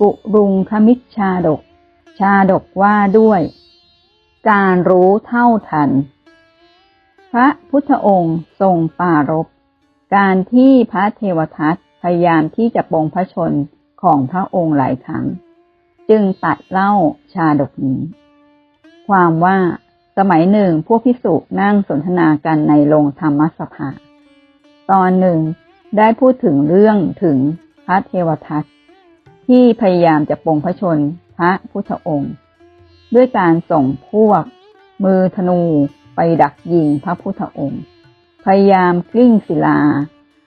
กุรุงคมิชชาดก ชาดกว่าด้วย การรู้เท่าทัน พระพุทธองค์ทรงปรารบการที่พระเทวทัตพยายามที่จะปรงพระชนของพระองค์หลายครั้ง จึงตัดเล่าชาดกนี้ ความว่าสมัยหนึ่งพวกพิสุนั่งสนทนากันในโรงธรรมสภา ตอนหนึ่งได้พูดถึงเรื่องถึงพระเทวทัต ที่พยายามจะปงพระชนพระพุทธองค์ ด้วยการส่งพวก มือธนูไปดักยิงพระพุทธองค์ พยายามกลิ้งศิลา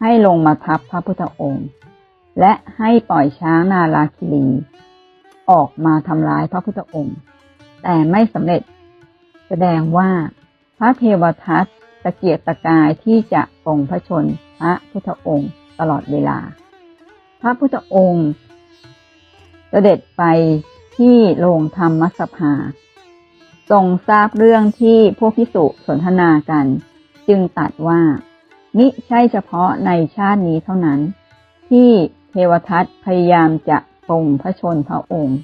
ให้ลงมาทับพระพุทธองค์ และให้ปล่อยช้างนาราคิรีออกมาทำร้ายพระพุทธองค์ แต่ไม่สำเร็จ แสดงว่าพระเทวทัตตะเกียกตะกายที่จะปงพระชนพระพุทธองค์ตลอดเวลา พระพุทธองค์ เสด็จไปที่โรงธรรมสภา ทรงทราบเรื่องที่พวกพิสุสนทนากัน จึงตัดว่า มิใช่เฉพาะในชาตินี้เท่านั้น ที่เทวทัตพยายามจะปรงพระชนพระองค์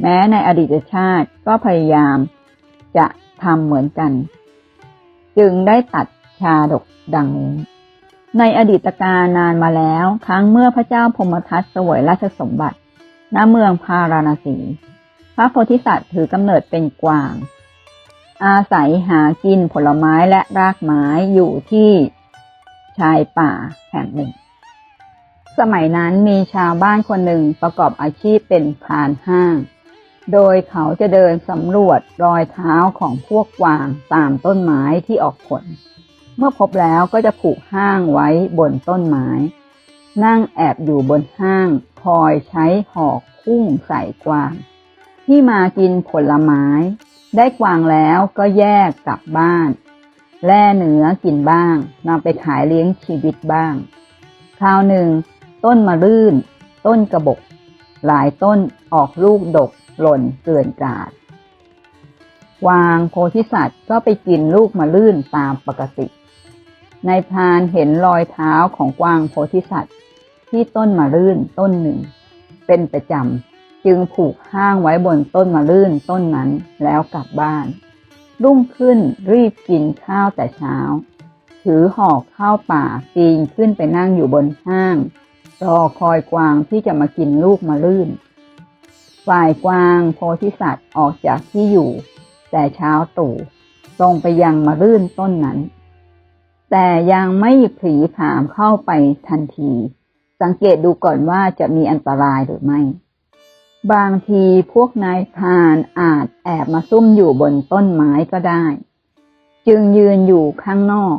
แม้ในอดีตชาติก็พยายามจะทำเหมือนกัน จึงได้ตัดชาดกดังนี้ ในอดีตการนานมาแล้ว ครั้งเมื่อพระเจ้าพมทัตสวยราชสมบัติ ณเมืองพาราณสี พระโพธิสัตว์ถือกำเนิดเป็นกวาง อาศัยหากินผลไม้และรากไม้อยู่ที่ชายป่าแห่งหนึ่ง สมัยนั้นมีชาวบ้านคนหนึ่งประกอบอาชีพเป็นพรานห้าง โดยเขาจะเดินสำรวจรอยเท้าของพวกกวางตามต้นไม้ที่ออกผล เมื่อพบแล้วก็จะผูกห้างไว้บนต้นไม้ นั่งแอบอยู่บนห้าง คอยใช้หอกพุ่งใส่กวาง ที่มากินผลไม้ ได้กวางแล้วก็แยกกลับบ้าน แล่เนื้อกินบ้างนำไปขายเลี้ยงชีวิตบ้าง คราวหนึ่ง ต้นมะรื่น ต้นกระบก หลายต้นออกลูกดกหล่นเกลื่อนกาดวางโพธิสัตว์ก็ไปกินลูกมะรื่นตามปกติ ในพานเห็นรอยเท้าของกวางโพธิสัตว์ ที่ต้นมะรื่นต้นหนึ่ง เป็นประจำจึงผูกห้างไว้บนต้นมะรื่นต้นนั้นแล้วกลับบ้าน รุ่งขึ้นรีบกินข้าวแต่เช้า ถือหอกข้าวป่าปีนขึ้นไปนั่งอยู่บนห้าง รอคอยกวางที่จะมากินลูกมะรื่น ฝ่ายกวางโพธิสัตว์ออกจากที่อยู่ แต่เช้าตู่ตรงไปยังมะรื่นต้นนั้นแต่ยังไม่ผลีผามเข้าไปทันที สังเกตดูก่อนว่าจะมีอันตรายหรือไม่ บางทีพวกนายพรานอาจแอบมาซุ่มอยู่บนต้นไม้ก็ได้ จึงยืนอยู่ข้างนอก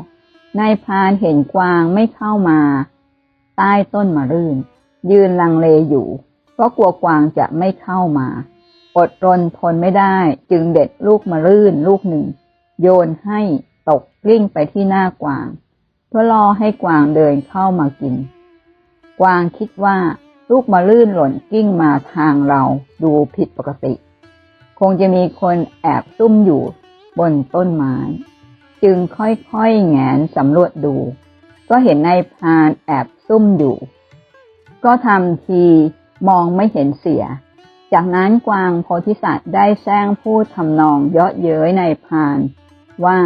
นายพรานเห็นกวางไม่เข้ามา ใต้ต้นมะรื่น ยืนลังเลอยู่ เพราะกลัวกวางจะไม่เข้ามาอดรนทนไม่ได้จึงเด็ดลูกมะรื่นลูกหนึ่ง โยนให้ตกกลิ้งไปที่หน้ากวาง เพื่อรอให้กวางเดินเข้ามากิน กวางคิดว่าลูกมะลื่นหล่นกิ้งมาทางเราดูผิดปกติ คงจะมีคนแอบซุ่มอยู่บนต้นไม้ จึงค่อยๆแงนสำรวจดู ก็เห็นนายพรานแอบซุ่มอยู่ ก็ทำทีมองไม่เห็นเสีย จากนั้นกวางโพธิสัตว์ได้แซงพูดทำนองเยาะเย้ยนายพรานว่า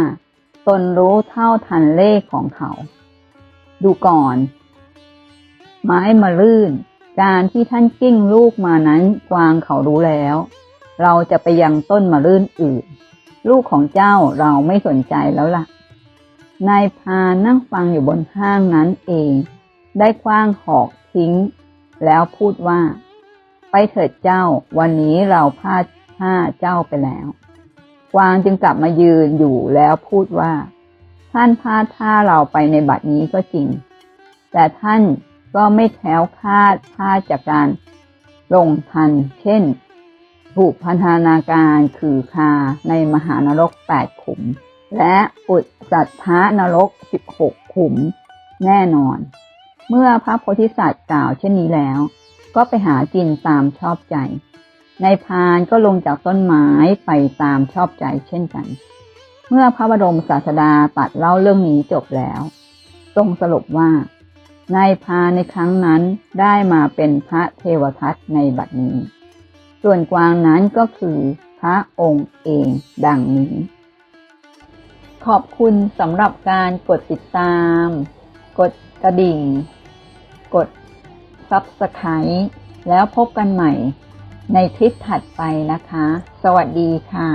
ตนรู้เท่าทันเลขของเขา ดูก่อน ไม้มาลื่น การที่ท่านกิ้งลูกมานั้นกวางเขารู้แล้ว เราจะไปยังต้นมะลื่นอื่น ลูกของเจ้าเราไม่สนใจแล้วล่ะ นายพานั่งฟังอยู่บนห้างนั้นเอง ได้คว้างหอกทิ้ง แล้วพูดว่า ไปเถิดเจ้า วันนี้เราพลาดท่าเจ้าไปแล้ว กวางจึงกลับมายืนอยู่แล้วพูดว่า ท่านพลาดท่าเราไปในบัดนี้ก็จริง แต่ท่าน ก็ไม่แคล้วคลาดพลาดจากการลงทัน เช่น ถูกพันธนาการคือคาในมหานรกแปดขุม และอุดสัตทานรกสิบหกขุม แน่นอน เมื่อพระโพธิสัตว์กล่าวเช่นนี้แล้ว ก็ไปหากินตามชอบใจ ในพานก็ลงจากต้นไม้ไปตามชอบใจเช่นกัน เมื่อพระบรมศาสดาตัดเล่าเรื่องนี้จบแล้ว ทรงสรุปว่า นายพาในครั้งนั้นได้มาเป็นพระเทวทัตในบัดนี้ ส่วนกวางนั้นก็คือพระองค์เองดังนี้ ขอบคุณสำหรับการกดติดตาม กดกระดิ่ง กด Subscribe แล้วพบกันใหม่ในคลิปถัดไปนะคะ สวัสดีค่ะ